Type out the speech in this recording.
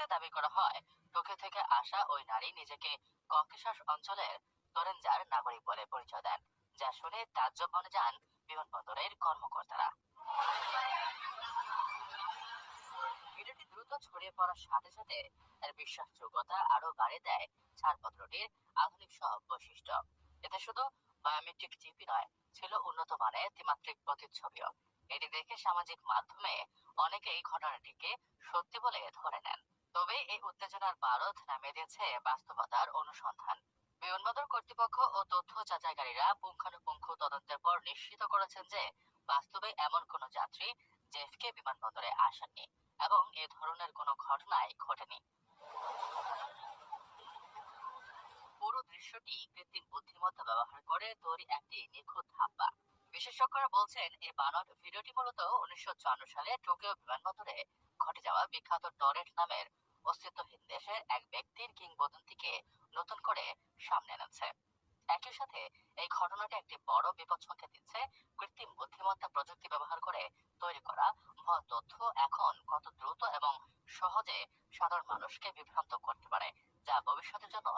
ভিত্তিতে দাবি করা হয়। টোকিও থেকে আসা ওই নারী নিজেকে ককেশাস অঞ্চলের তোরেনজার নাগরিক বলে পরিচয় দেন, যা শুনে তাজ্জব বনে যান বিমানবন্দরের কর্মকর্তারা। ভিডিওটি দ্রুত ছড়িয়ে পড়ার সাথে সাথে এর বিশ্বাসযোগ্যতা আরও বাড়িয়ে দেয় ছাড়পত্রটির আধুনিক সব বৈশিষ্ট্য। এতে শুধু বায়োমেট্রিক নয়, ছিল উন্নত মানের ত্রিমাত্রিক প্রতিচ্ছবিও। এটি দেখে সামাজিক মাধ্যমে অনেকেই ঘটনাটিকে সত্যি বলে ধরে নেন। এই উত্তেজনার বারদ নামিয়ে দিয়েছে বাস্তবতার অনুসন্ধান। বিমানবন্দর কর্তৃপক্ষ ও তথ্য যাচাইকারীরা পুঙ্খানুপুঙ্খ তদন্তের পর নিশ্চিত করেছেন যে বাস্তবে এমন কোনো যাত্রী জেফকে বিমানবন্দরে আসেননি এবং এ ধরনের কোনো ঘটনাই ঘটেনি। পুরো দৃশ্যটি কৃত্রিম বুদ্ধিমত্তা ব্যবহার করে তৈরি একটি নিখুঁত ধাপ্পা। বিশেষজ্ঞরা বলছেন এই বানর ভিডিওটি মূলত উনিশশো সালে টোকিও বিমানবন্দরে ঘটে যাওয়া বিখ্যাত টরেট নামের অস্তিত্বহীন দেশের এক ব্যক্তির কিংবদন্তিকে নতুন করে সামনে এনেছে। একই সাথে এই ঘটনাটি একটি বড় বিপদ সংকেত দিচ্ছে কৃত্রিম বুদ্ধিমত্তা প্রযুক্তি ব্যবহার করে তৈরি করা ভুয়া তথ্য এখন কত দ্রুত এবং সহজে সাধারণ মানুষকে বিভ্রান্ত করতে পারে, যা ভবিষ্যতের জন্য